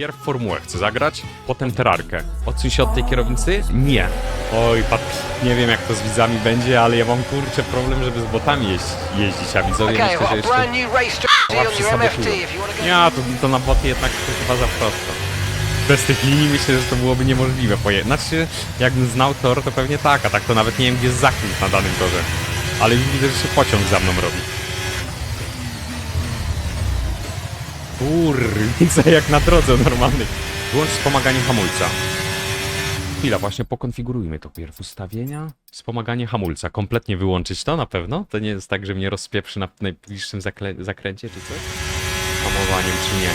Pierw formułę chcę zagrać, potem terarkę. Odsuń się od tej kierownicy? Nie. Oj, pat, nie wiem jak to z widzami będzie, ale ja mam kurczę problem, żeby z botami jeździć, jeździć a widzowie Okay, myślę, że jeszcze... Chyba przesabotują. to to, na boty jednak chyba za prosto. Bez tych linii myślę, że to byłoby niemożliwe poje... Znaczy, jakbym znał tor, to pewnie tak, a tak to nawet nie wiem, gdzie jest zakręt na danym torze. Ale widzę, że się pociąg za mną robi. Kurwica jak na drodze normalnej. Wyłącz wspomaganie hamulca. Chwila, właśnie pokonfigurujmy to pierw. Ustawienia, wspomaganie hamulca. Kompletnie wyłączyć to na pewno? To nie jest tak, że mnie rozpieprzy na najbliższym zakręcie czy coś? Hamowaniem czy nie?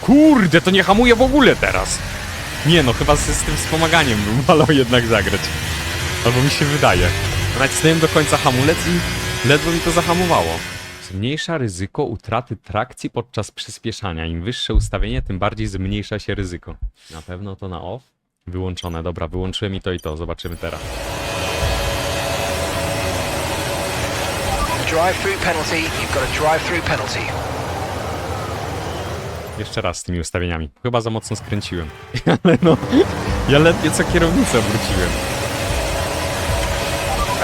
Kurde, to nie hamuje w ogóle teraz! Nie no, chyba z, z tym wspomaganiem bym wolał jednak zagrać. Albo mi się wydaje. Nacisnąłem do końca hamulec i ledwo mi to zahamowało. Zmniejsza ryzyko utraty trakcji podczas przyspieszania. Im wyższe ustawienie, tym bardziej zmniejsza się ryzyko. Na pewno to na off? Wyłączone, dobra, wyłączyłem i to i to, zobaczymy teraz. Drive-through penalty. You've got a drive-through penalty. Jeszcze raz z tymi ustawieniami. Chyba za mocno skręciłem. Ale no, ja ledwie co kierownicę obróciłem.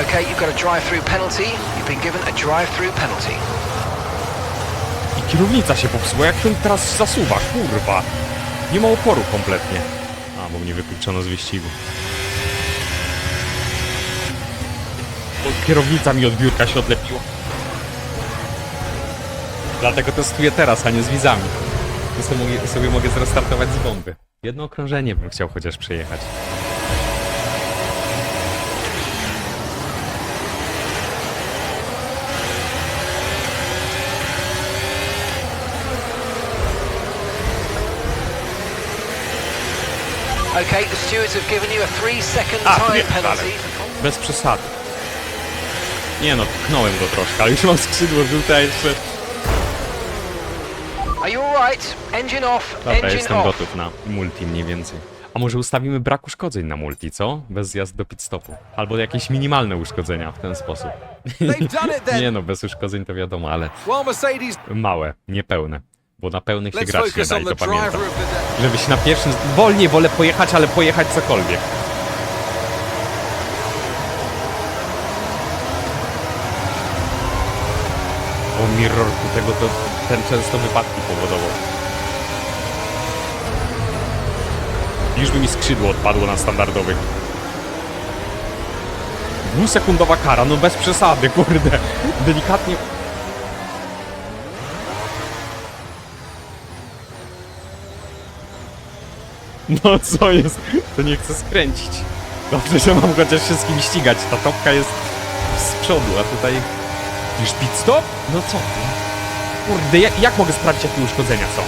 Okay, you've got a drive-through penalty. You've been given a drive-through penalty. I kierownica się popsuła, jak ten teraz zasuwa, kurwa. Nie ma oporu kompletnie. A, bo mnie wykluczono z wyścigu. Bo kierownica mi od biurka się odlepiła. Dlatego testuję teraz, a nie z wizami. To sobie, sobie mogę zrestartować z bomby. Jedno okrążenie bym chciał chociaż przejechać. Okay, the stewards have given you a three-second A, time nie, penalty. Bez przesady. Nie no, pchnąłem go troszkę, ale już mam skrzydło żółte, a jeszcze... Are you all right? Engine off. Dobra, engine jestem off. gotów na multi mniej więcej. A może ustawimy brak uszkodzeń na multi, co? Bez zjazdu do pit stopu. Albo jakieś minimalne uszkodzenia w ten sposób. They've done it then. Nie no, bez uszkodzeń to wiadomo, ale While Mercedes, małe, niepełne. Bo na pełnych się grać nie da i to pamiętam. of the day. Żeby się na pierwszym... Wolniej wolę pojechać, ale pojechać cokolwiek. O mirrorku tego to ten często wypadki powodował. Już by mi skrzydło odpadło na standardowych. Dwusekundowa kara, no bez przesady, kurde. Delikatnie No co jest? To nie chcę skręcić. Dobrze, że mam chociaż się z kim ścigać. Ta topka jest z przodu, a tutaj... Już pit stop? No co ty? Kurde, jak, jak mogę sprawdzić jakie uszkodzenia są?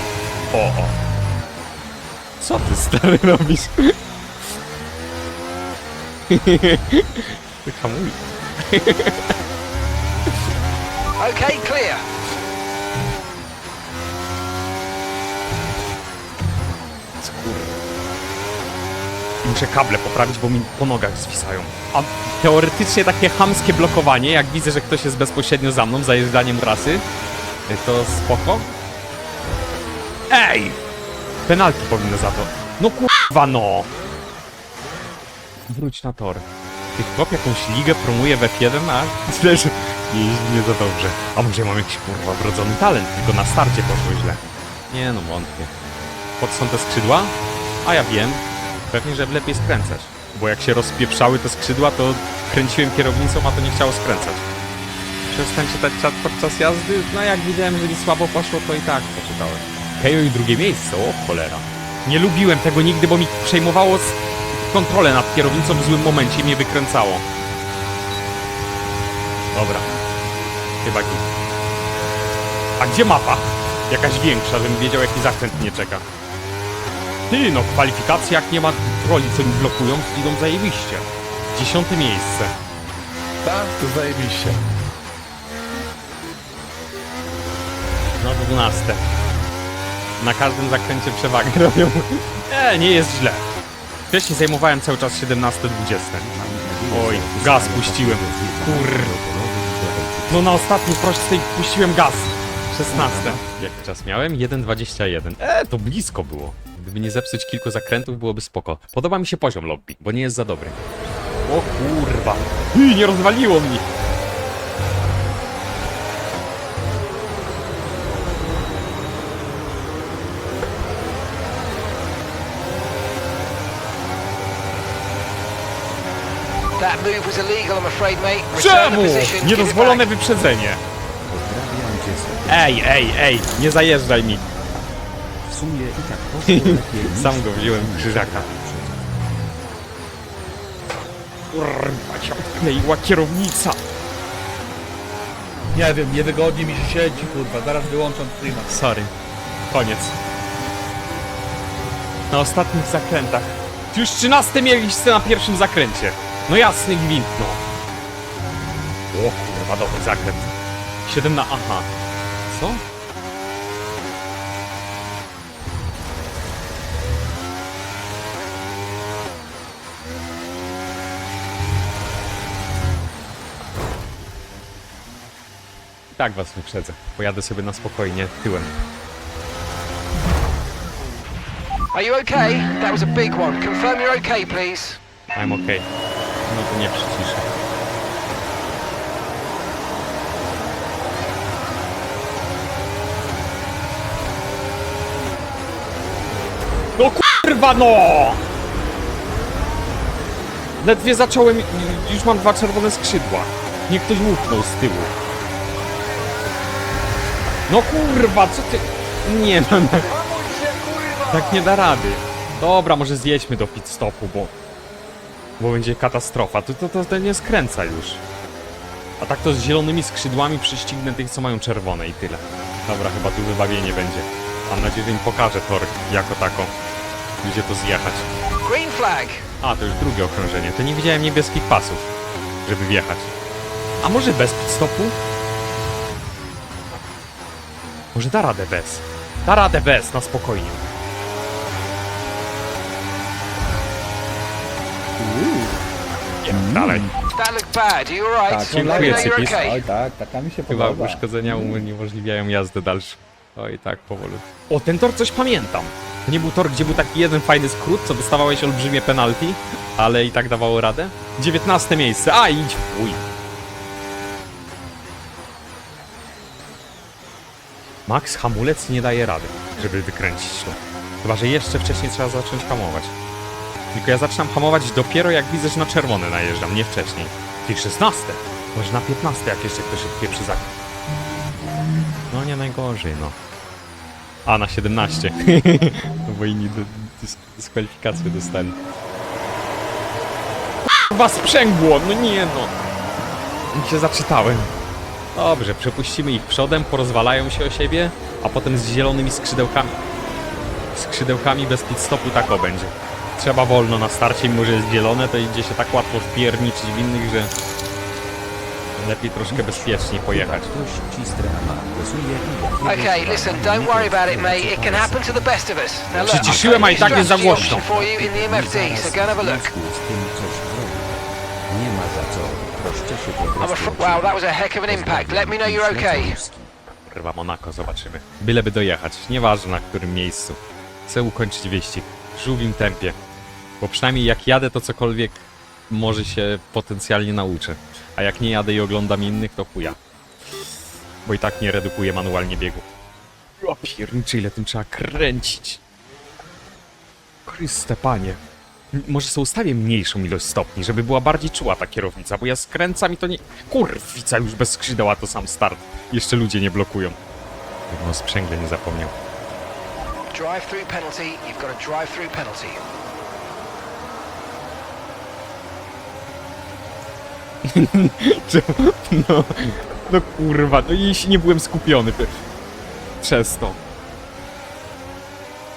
O, o. Co ty stary robisz? Ty hamuj. Okay, clear. Muszę kable poprawić, bo mi po nogach zwisają. A teoretycznie takie hamskie blokowanie, jak widzę, że ktoś jest bezpośrednio za mną, zajeżdżaniem trasy, to spoko. Ej! Penalty powinno za to. No kurwa no! Wróć na tor. Ty chłop jakąś ligę promuje w F1, a źle, że jeździ nie za dobrze. A może ja mam jakiś kurwa wrodzony talent, tylko na starcie poszło źle. Nie no, wątpię. Po co są te skrzydła? A ja wiem. Pewnie, że lepiej skręcać. Bo jak się rozpieprzały te skrzydła, to kręciłem kierownicą, a to nie chciało skręcać. Przestań czytać czat podczas jazdy? No jak widziałem, że mi słabo poszło, to i tak poczytałem. Kejo i drugie miejsce, o cholera. Nie lubiłem tego nigdy, bo mi przejmowało kontrolę nad kierownicą w złym momencie i mnie wykręcało. Dobra. Chyba git. A gdzie mapa? Jakaś większa, żebym wiedział jaki zakręt mnie czeka. Ty no, kwalifikacje jak nie ma troli, co mi blokują, idą zajebiście. Dziesiąte miejsce. Tak, to zajebiście. No dwunaste. Na każdym zakręcie przewagę robią. E, nie jest źle. Wcześniej zajmowałem cały czas 17-20. Oj, gaz puściłem. Kur... No na ostatniej prostej puściłem gaz. 16. Jaki czas miałem? 1.21. E, to blisko było. Gdyby nie zepsuć kilku zakrętów, byłoby spoko. Podoba mi się poziom lobby, bo nie jest za dobry. O kurwa. Ej, nie rozwaliło the Czemu? Niedozwolone wyprzedzenie. Ej, ej, ej, nie zajeżdżaj mi. W sumie i tak poszło lepiej niż... Sam go wziąłem krzyżaka. Kurwa, się odkleiła kierownica. Nie wiem, niewygodnie mi się siedzi, kurwa, zaraz wyłączam streama. Sorry. Koniec. Na ostatnich zakrętach. Już 13 mieliście na pierwszym zakręcie. No jasny gwint, no. O kurwa, dobry zakręt. 7 na... aha. Co? Tak was wyprzedzę. Pojadę sobie na spokojnie tyłem. Are you okay? That was a big one. Confirm you're okay, please. I'm okay. No to nie przyciszę. No kurwa no! Ledwie zacząłem, już mam dwa czerwone skrzydła. Niech ktoś łupnął z tyłu. No kurwa, co ty... Nie no, no. Tak nie da rady. Dobra, może zjedźmy do pit stopu, bo... Bo będzie katastrofa. To, to, to, to nie skręca już. A tak to z zielonymi skrzydłami przyścignę tych, co mają czerwone i tyle. Dobra, chyba tu wybawienie będzie. Mam nadzieję, że im pokażę tor jako tako. Gdzie to zjechać. Green flag. A, to już drugie okrążenie. To nie widziałem niebieskich pasów, żeby wjechać. A może bez pit stopu? Może da radę bez. Da radę bez, na spokojnie. Nie, dalej. That looked bad. Are you alright? Tak, Dziękuję, Let me know you're Cypis. okay. Oj tak, taka mi się Chyba podoba. uszkodzenia uniemożliwiają jazdę dalszą. Oj, tak, powoli. O, ten tor coś pamiętam. To nie był tor, gdzie był taki jeden fajny skrót, co dostawałeś olbrzymie penalty, ale i tak dawało radę? 19 miejsce, a idź w chuj. Max hamulec nie daje rady, żeby wykręcić to. Chyba, że jeszcze wcześniej trzeba zacząć hamować. Tylko ja zaczynam hamować dopiero jak widzę, że na czerwone najeżdżam, nie wcześniej. Ty 16. Może na 15 jak jeszcze ktoś odpieprzy zakręt. No nie najgorzej, no. A, na 17. no bo inni dyskwalifikację dostali. Kurwa sprzęgło, no nie no. I się zaczytałem. Dobrze, przepuścimy ich przodem, porozwalają się o siebie, a potem z zielonymi skrzydełkami. Skrzydełkami bez pit stopu tak o będzie. Trzeba wolno na starcie, mimo że jest zielone, to idzie się tak łatwo wpierniczyć w innych, że lepiej troszkę bezpieczniej pojechać. Okay, listen, don't worry about it, mate. It can happen to the best of us. Now look, I'm Przyciszyłem, a i tak jest za głośno. option for you in the MFD, so go and have a look. Z tym coś zrobić. Nie ma za co. Proszę się po I'm prostu... afraid. Wow, that was a heck of an impact. Let me know you're okay. Chyba Monako, zobaczymy. Byleby dojechać, nieważne na którym miejscu. Chcę ukończyć wyścig w żółwim tempie. Bo przynajmniej jak jadę, to cokolwiek może się potencjalnie nauczę. A jak nie jadę i oglądam innych, to chuja. Bo i tak nie redukuję manualnie biegu. O pierniczy, ile tym trzeba kręcić. Chryste panie. Może sobie ustawię mniejszą ilość stopni, żeby była bardziej czuła ta kierownica, bo ja skręcam i to nie... Kurwica, już bez skrzydeła to sam start. Jeszcze ludzie nie blokują. Jedno sprzęgle nie zapomniał. Drive-through penalty. You've got a drive-through penalty. No, no kurwa, no jeśli nie byłem skupiony przez to.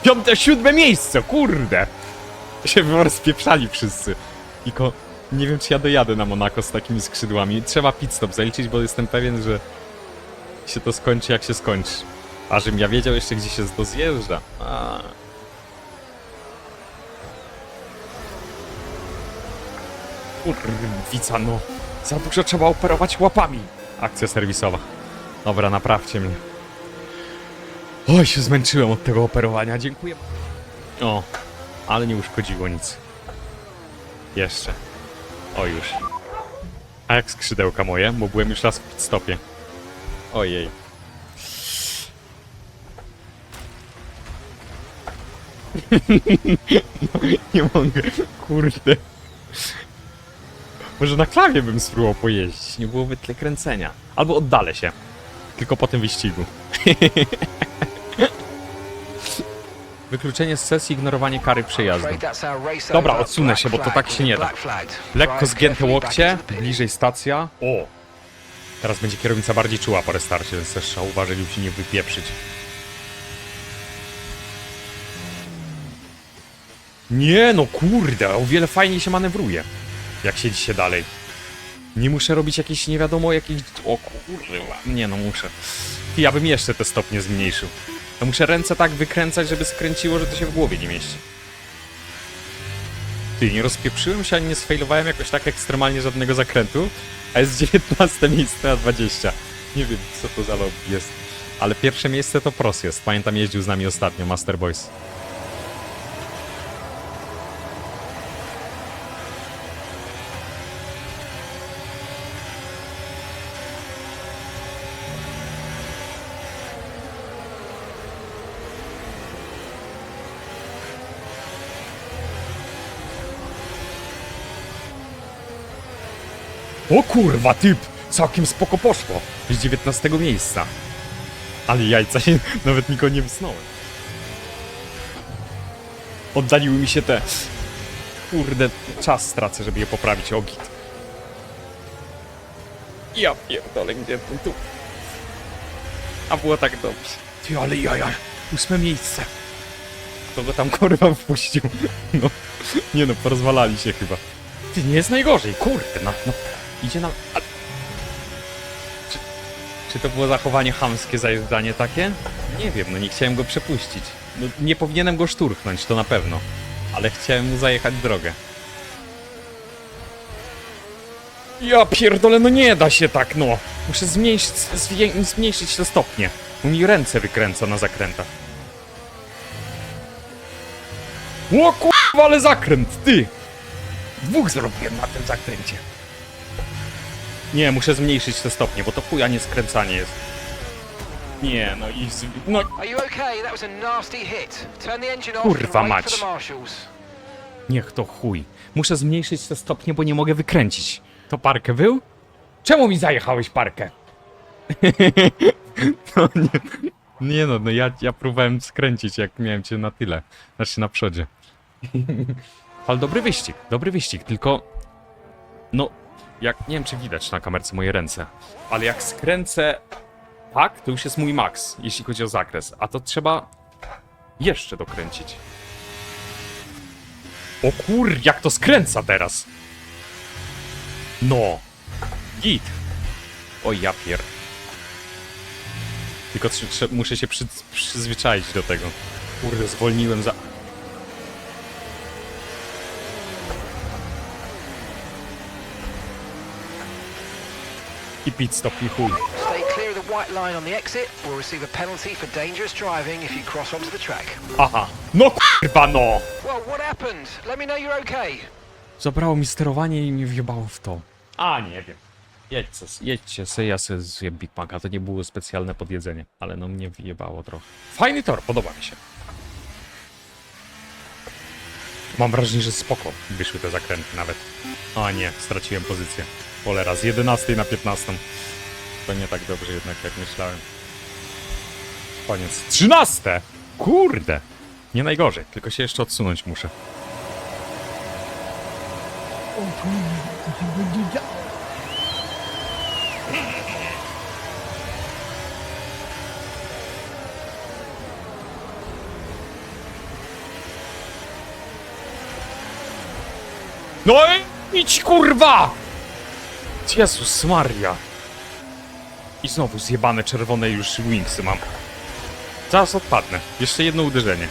Piąte, siódme miejsce, kurde! Się rozpieprzali wszyscy. Tylko nie wiem, czy ja dojadę na Monako z takimi skrzydłami. Trzeba pit stop zaliczyć, bo jestem pewien, że się to skończy jak się skończy. A żebym ja wiedział jeszcze, gdzie się to zjeżdża. A. Kurwica, no. Za dużo trzeba operować łapami. Akcja serwisowa. Dobra, naprawcie mnie. Oj, się zmęczyłem od tego operowania, dziękuję. O, ale nie uszkodziło nic. Jeszcze. O już. A jak skrzydełka moje, bo byłem już raz w pit stopie. Ojej. nie mogę, kurde. Może na klawie bym spróbował pojeździć, nie byłoby tyle kręcenia. Albo oddalę się. Tylko po tym wyścigu. Wykluczenie z sesji, ignorowanie kary przejazdu. Dobra, odsunę się, bo to tak się nie da. Lekko zgięte łokcie, bliżej stacja. O! Teraz będzie kierownica bardziej czuła po restarcie, więc też trzeba uważać, żeby się nie wypieprzyć. Nie no, kurde, o wiele fajniej się manewruje, jak siedzi się dalej. Nie muszę robić jakieś, nie wiadomo, jakieś... O kurwa, nie no, muszę. Ja bym jeszcze te stopnie zmniejszył. Ja muszę ręce tak wykręcać, żeby skręciło, że to się w głowie nie mieści. Ty, nie rozpieprzyłem się ani nie sfailowałem jakoś tak ekstremalnie żadnego zakrętu, a jest 19 miejsce na 20. Nie wiem, co to za lobby jest. Ale pierwsze miejsce to Pros jest. Pamiętam, jeździł z nami ostatnio, Master Boys. O kurwa, typ! Całkiem spoko poszło. Z 19 miejsca. Ale jajca się nawet nikogo nie wysnąłem. Oddaliły mi się te... Kurde, czas stracę, żeby je poprawić. O git. Ja pierdolę, gdzie ten tu? A było tak dobrze. Ty, ale jaja. Ósme miejsce. Kto go tam kurwa wpuścił? No, nie no, porozwalali się chyba. Ty, nie jest najgorzej, kurde, no, no. Idzie nam... A... Czy, czy to było zachowanie chamskie zajeżdżanie takie? Nie wiem, no nie chciałem go przepuścić. No, nie powinienem go szturchnąć, to na pewno. Ale chciałem mu zajechać drogę. Ja pierdolę, no nie da się tak, no. Muszę zmniejszyć, zmniejszyć te stopnie. Bo mi ręce wykręca na zakrętach. O kurwa, ale zakręt, ty! Dwóch zrobiłem na tym zakręcie. Nie, muszę zmniejszyć te stopnie, bo to chuja nie skręcanie jest. Nie, no i... Z... No, Are you okay? That was a nasty hit. Turn the engine off Kurwa and wait mać. for the marshals. niech to chuj. Muszę zmniejszyć te stopnie, bo nie mogę wykręcić. To parkę był? Czemu mi zajechałeś parkę? no nie, nie no, no ja, ja próbowałem skręcić, jak miałem cię na tyle. Znaczy na przodzie. Ale dobry wyścig, dobry wyścig, tylko... No, jak, nie wiem czy widać na kamerce moje ręce, ale jak skręcę tak, to już jest mój max, jeśli chodzi o zakres, a to trzeba jeszcze dokręcić. O kur, jak to skręca teraz! No! Git! Oj, ja pier... Tylko muszę się przy, przyzwyczaić do tego. Kurde, zwolniłem za... I pit stop i chuj. Stay clear of the white line on the exit or receive a penalty for dangerous driving if you cross onto the track. Aha. No kurwa no! Well, what happened? Let me know you're okay. Zabrało mi sterowanie i mnie wjebało w to. A, nie wiem. Jedźcie, jedźcie se, ja se zjem Big Maca, to nie było specjalne podjedzenie, ale no mnie wyjebało trochę. Fajny tor, podoba mi się. Mam wrażenie, że spoko wyszły te zakręty nawet. A nie, straciłem pozycję. Cholera, z 11 na 15. To nie tak dobrze jednak jak myślałem. Koniec. 13! Kurde! Nie najgorzej, tylko się jeszcze odsunąć muszę. No i idź kurwa! Jezus Maria. I znowu zjebane czerwone już wingsy mam. Zaraz odpadnę. Jeszcze jedno uderzenie.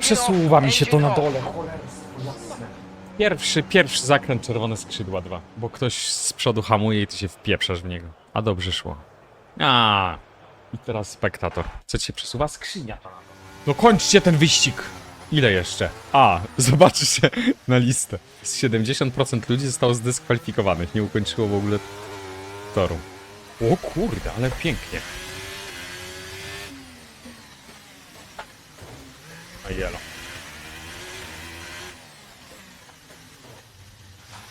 Przesuwa mi się to na dole. Pierwszy, pierwszy zakręt czerwone skrzydła dwa, bo ktoś z przodu hamuje i ty się wpieprzasz w niego. A dobrze szło. A. I teraz spektator. Co cię przesuwa? Skrzynia. No kończcie ten wyścig! Ile jeszcze? A, zobaczcie na listę. Z 70% ludzi zostało zdyskwalifikowanych. Nie ukończyło w ogóle toru. O kurde, ale pięknie. A jelo.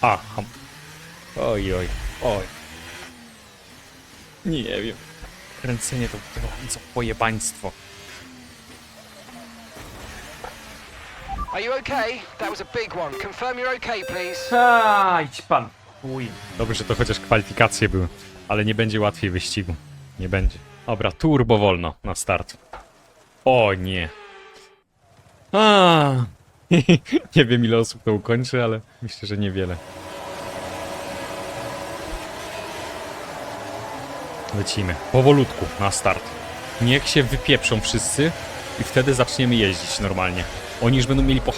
A, ham. Oj, oj, oj. Nie wiem. Kręcenie to było co pojebaństwo. Are you okay? That was a big one. Confirm you're okay, please. A, idź pan. Uj. Dobrze, że to chociaż kwalifikacje były. Ale nie będzie łatwiej wyścigu. Nie będzie. Dobra, turbo wolno na start. O nie. A. nie wiem ile osób to ukończy, ale myślę, że niewiele. Lecimy. Powolutku na start. Niech się wypieprzą wszyscy i wtedy zaczniemy jeździć normalnie. Oni już będą mieli poch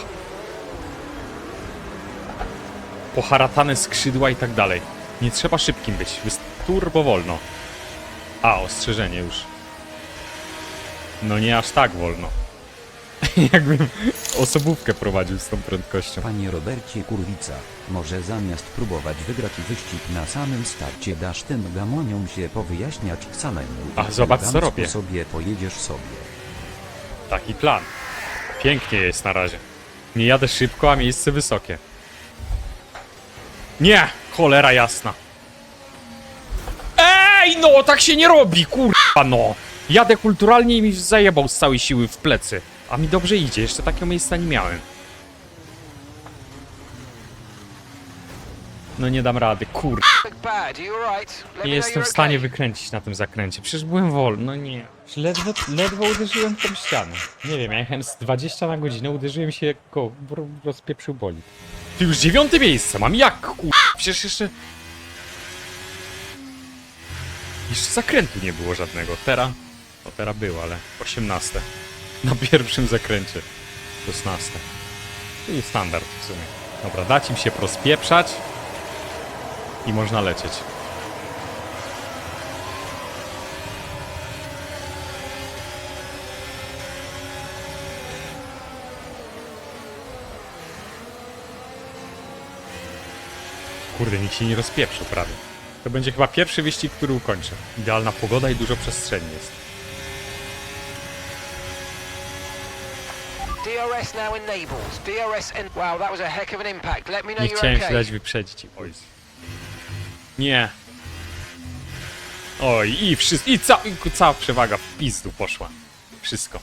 poharatane skrzydła i tak dalej. Nie trzeba szybkim być, turbo wolno. A, ostrzeżenie już. No nie aż tak wolno. Jakbym osobówkę prowadził z tą prędkością. Panie Robercie Kurwica, może zamiast próbować wygrać wyścig na samym starcie dasz tym gamoniom się powyjaśniać samemu. A, zobacz, co robię. sobie pojedziesz sobie. Taki plan. Pięknie jest na razie. Nie jadę szybko, a miejsce wysokie. Nie! Cholera jasna. Ej, no, tak się nie robi, kurwa, no. Jadę kulturalnie i mi zajebał z całej siły w plecy. A mi dobrze idzie, jeszcze takiego miejsca nie miałem. No nie dam rady, kur... Nie jestem w stanie wykręcić na tym zakręcie. Przecież byłem wolny, no nie. Ledwo, ledwo uderzyłem w tą ścianę. Nie wiem, ja jechałem z 20 na godzinę, uderzyłem się jak go ro- rozpieprzył boli. Ty już dziewiąte miejsce mam, jak kur... Przecież jeszcze... Jeszcze zakrętu nie było żadnego. Teraz... No teraz było, ale 18. Na pierwszym zakręcie. 16. Czyli standard w sumie. Dobra, dać im się prospieprzać. I można lecieć. Kurde, nikt się nie rozpieprzył prawie. To będzie chyba pierwszy wyścig, który ukończę. Idealna pogoda i dużo przestrzeni jest. DRS now enabled. DRS and wow, that was a heck of an impact. Let me know Nie you're chciałem się okay. dać wyprzedzić. Oj. Nie. Oj, i wszystko. I, ca i cała przewaga w pizdu poszła. Wszystko.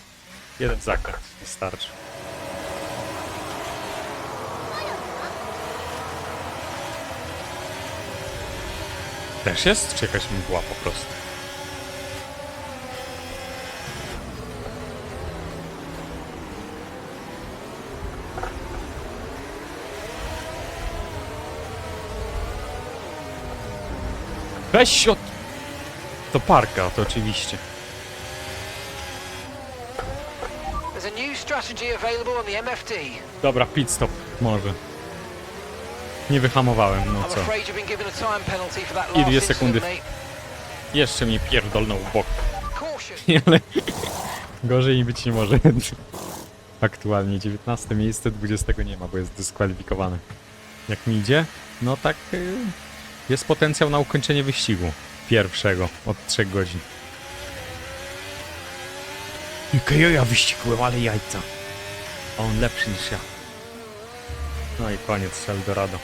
Jeden zakręt. Wystarczy. Też jest? Czy jakaś mgła po prostu? Weź od... To parka, to oczywiście. There's a new strategy available on the MFD. Dobra, pit stop. Może. Nie wyhamowałem, no I'm co. afraid you've been given a time penalty for that I last dwie incident, sekundy. mate. Jeszcze mnie pierdolnął w bok. Caution. Ale gorzej być nie może. Aktualnie 19 miejsce, 20 nie ma, bo jest dyskwalifikowany. Jak mi idzie? No tak y, jest potencjał na ukończenie wyścigu. Pierwszego od 3 godzin. Jakiego ja wyścigłem, ale jajca. A on lepszy niż ja. No i koniec Eldorado.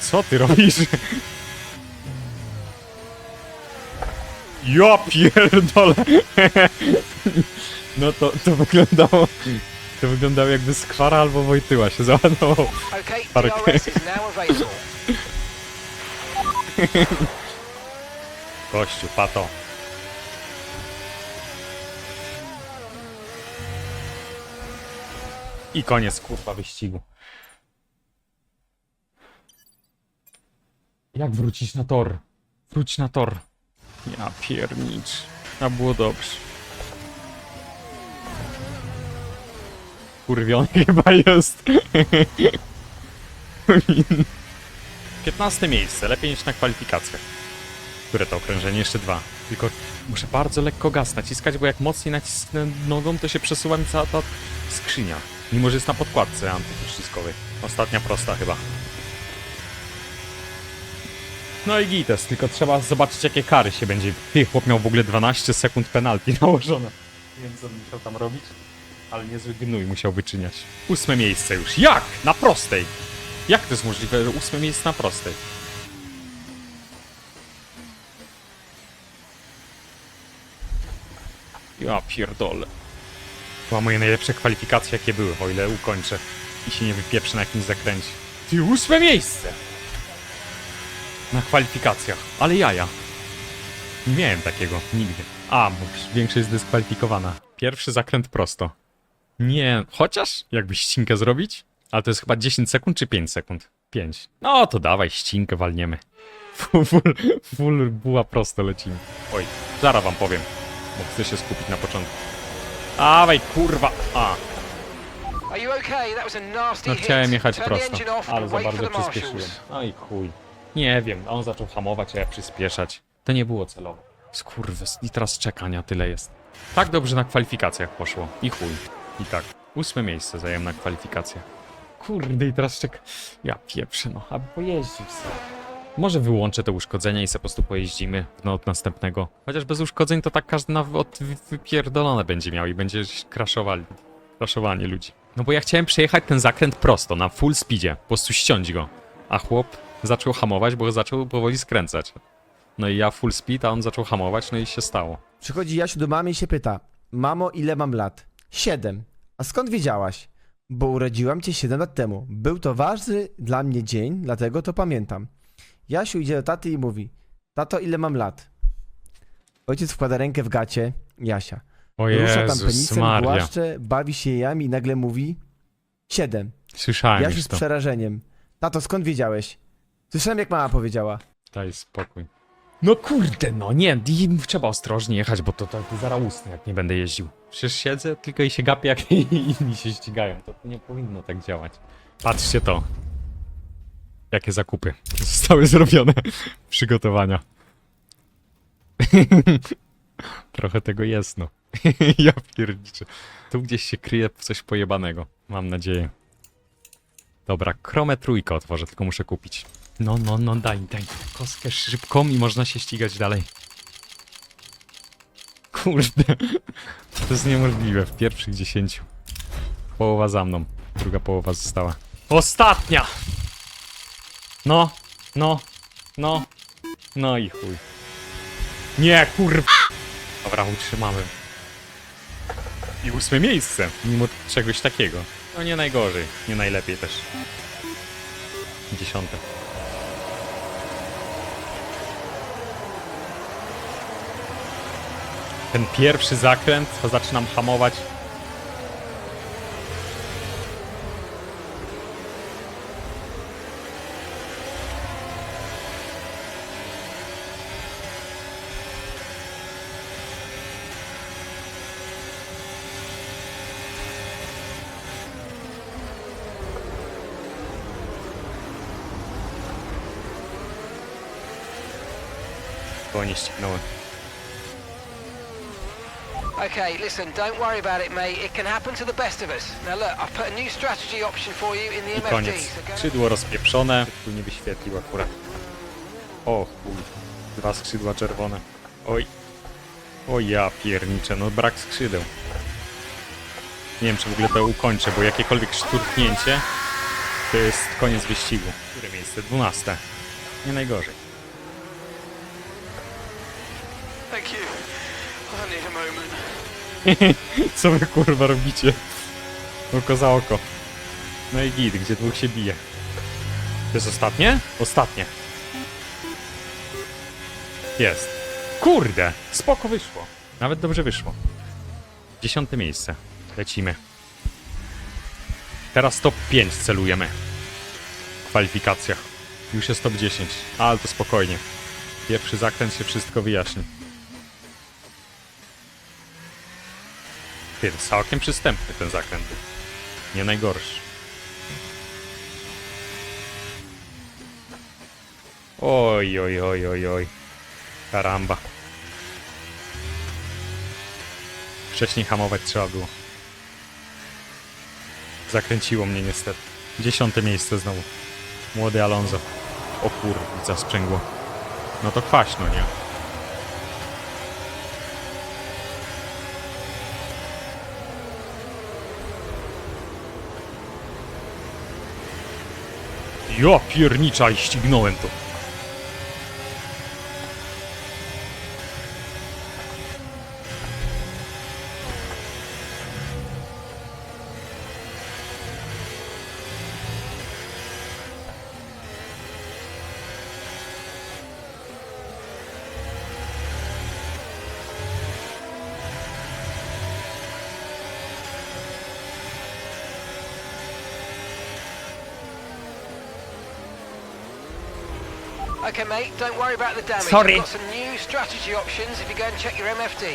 Co ty robisz? Ja pierdolę! No to, to wyglądało... To wyglądało jakby Skwara albo Wojtyła się załadował. Okay. DRS is now available. Kościół, pato. I koniec kurwa wyścigu. Jak wrócić na tor? Wróć na tor. Ja piernicz. A było dobrze. wkurwiony chyba jest. 15 miejsce, lepiej niż na kwalifikacjach. Które to okrążenie? Jeszcze dwa. Tylko muszę bardzo lekko gaz naciskać, bo jak mocniej nacisnę nogą, to się przesuwa mi cała ta skrzynia. Mimo, że jest na podkładce antypoślizgowej. Ostatnia prosta chyba. No i gites, tylko trzeba zobaczyć jakie kary się będzie. Ty, chłop miał w ogóle 12 sekund penalti nałożone. Nie wiem co on musiał tam robić, ale niezły gnój musiał wyczyniać. Ósme miejsce już. Jak? Na prostej! Jak to jest możliwe, że ósme miejsce na prostej? Ja pierdolę. To była moje najlepsze kwalifikacje jakie były, o ile ukończę i się nie wypieprzę na jakimś zakręcie. Ty, ósme miejsce! Na kwalifikacjach, ale jaja. Nie miałem takiego, nigdy. A, bo większość jest dyskwalifikowana. Pierwszy zakręt prosto. Nie, chociaż jakby ścinkę zrobić? Ale to jest chyba 10 sekund czy 5 sekund? 5. No to dawaj, ścinkę walniemy. Full, full, full była prosto lecimy. Oj, zaraz wam powiem, bo chcę się skupić na początku. Dawaj, kurwa! A, no chciałem jechać prosto, ale za bardzo przyspieszyłem. No i chuj. Nie wiem, a on zaczął hamować, a ja przyspieszać. To nie było celowo. Skurwys, i teraz czekania tyle jest. Tak dobrze na kwalifikacjach poszło. I chuj. I tak. Ósme miejsce zająłem na kwalifikacjach. Kurde, i teraz czek... Ja pieprzę, no, aby pojeździć sobie. Może wyłączę te uszkodzenia i sobie po prostu pojeździmy w no od następnego. Chociaż bez uszkodzeń to tak każdy nawet wy- wypierdolone będzie miał i będzie kraszowali. Kraszowanie ludzi. No bo ja chciałem przejechać ten zakręt prosto, na full speedzie, po prostu ściąć go. A chłop zaczął hamować, bo zaczął powoli skręcać. No i ja full speed, a on zaczął hamować, no i się stało. Przychodzi Jasiu do mamy i się pyta: Mamo, ile mam lat? Siedem. A skąd wiedziałaś? Bo urodziłam cię 7 lat temu. Był to ważny dla mnie dzień, dlatego to pamiętam. Jasiu idzie do taty i mówi: Tato, ile mam lat? Ojciec wkłada rękę w gacie Jasia. O Rusza tam penisem, Maria. głaszcze, bawi się jajami i nagle mówi: Siedem. Słyszałem Jasiu już z to. przerażeniem. Tato, skąd wiedziałeś? Słyszałem, jak mama powiedziała. Daj spokój. No kurde, no nie, i trzeba ostrożnie jechać, bo to, to, to zaraz usnę, jak nie będę jeździł. Przecież siedzę tylko i się gapię, jak inni się ścigają. To nie powinno tak działać. Patrzcie to. Jakie zakupy zostały zrobione. Przygotowania. Trochę tego jest, no. ja pierdziczę. Tu gdzieś się kryje coś pojebanego. Mam nadzieję. Dobra, kromę trójkę otworzę, tylko muszę kupić. No, no, no, daj, daj. Kostkę szybką i można się ścigać dalej. Kurde. To jest niemożliwe w pierwszych dziesięciu. Połowa za mną, druga połowa została. Ostatnia! No, no, no, no i chuj. Nie, kurwa! Dobra, utrzymamy. I ósme miejsce, mimo czegoś takiego. No nie najgorzej, nie najlepiej też. Dziesiąte. Ten pierwszy zakręt, to zaczynam hamować. Bo nie ścignąłem. Okay, listen, don't worry about it, mate. It can happen to the best of us. Now look, I've put a new strategy option for you in the I koniec. Skrzydło rozpieprzone. Tu nie wyświetlił akurat. O chuj. Dwa skrzydła czerwone. Oj. O ja pierniczę, no brak skrzydeł. Nie wiem, czy w ogóle to ukończę, bo jakiekolwiek szturchnięcie to jest koniec wyścigu. Które miejsce? 12. Nie najgorzej. Thank you. Co wy kurwa robicie? Oko za oko. No i git, gdzie dwóch się bije. To jest ostatnie? Ostatnie. Jest. Kurde, spoko wyszło. Nawet dobrze wyszło. Dziesiąte miejsce. Lecimy. Teraz top 5 celujemy. W kwalifikacjach. Już jest top 10, ale to spokojnie. Pierwszy zakręt się wszystko wyjaśni. Ty, całkiem przystępny ten zakręt. Nie najgorszy. Oj, oj, oj, oj, oj. Karamba. Wcześniej hamować trzeba było. Zakręciło mnie niestety. Dziesiąte miejsce znowu. Młody Alonso. O kurwa, sprzęgło. No to kwaśno, nie? Ja piernicza i ścignąłem to. Okay, mate, don't worry about the damage. Sorry. I've got some new strategy options if you go and check your MFD.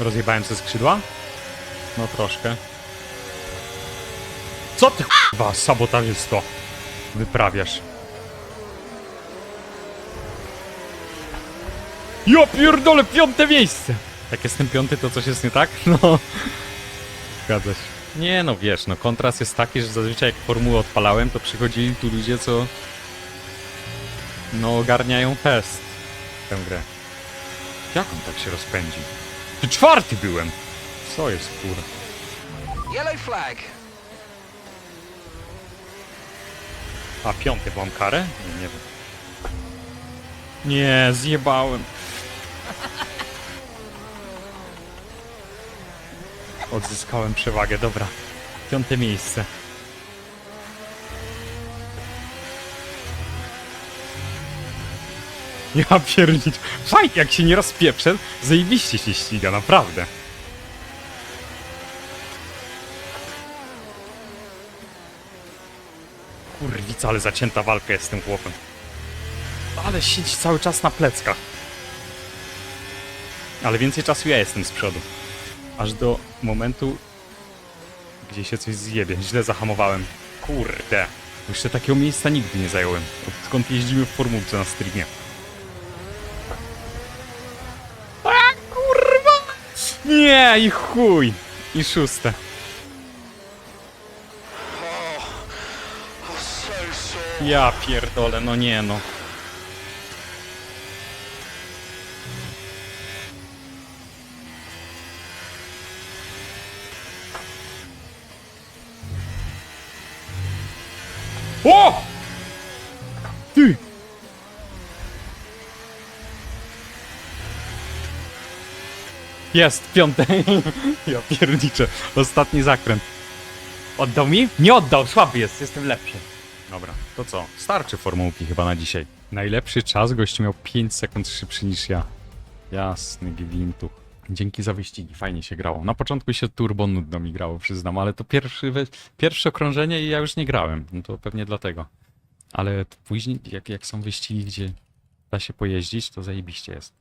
Rozjebałem ze skrzydła? No troszkę. Co ty k***wa, sabotażysto? Wyprawiasz. Ja pierdolę, piąte miejsce! Jak jestem piąty, to coś jest nie tak? No. Zgadza się. Nie no, wiesz, no kontrast jest taki, że zazwyczaj jak formułę odpalałem, to przychodzili tu ludzie, co... No, ogarniają fest. Tę grę. Jak on tak się rozpędził? Ty czwarty byłem! Co jest kurwa? Yellow flag. A piąty, bo mam karę? Nie, nie wiem. Nie, zjebałem. Odzyskałem przewagę, dobra. Piąte miejsce. Ja pierdzić. Fajnie, jak się nie rozpieprzę, zajebiście się ściga, naprawdę. Kurwica, ale zacięta walka jest z tym chłopem. Ale siedzi cały czas na pleckach. Ale więcej czasu ja jestem z przodu. Aż do momentu, gdzie się coś zjebie. Źle zahamowałem. Kurde. Jeszcze takiego miejsca nigdy nie zająłem. Odkąd jeździmy w formułce na streamie. A kurwa! Nie, i chuj! I szóste. Ja pierdolę, no nie no. O! Jest, piąte. ja pierniczę. Ostatni zakręt. Oddał mi? Nie oddał, słaby jest, jestem lepszy. Dobra, to co? Starczy formułki chyba na dzisiaj. Najlepszy czas gościu miał 5 sekund szybszy niż ja. Jasny gwintuch. Dzięki za wyścigi, fajnie się grało. Na początku się turbo nudno mi grało, przyznam, ale to pierwszy, pierwsze okrążenie i ja już nie grałem. No to pewnie dlatego. Ale później, jak, jak są wyścigi, gdzie da się pojeździć, to zajebiście jest.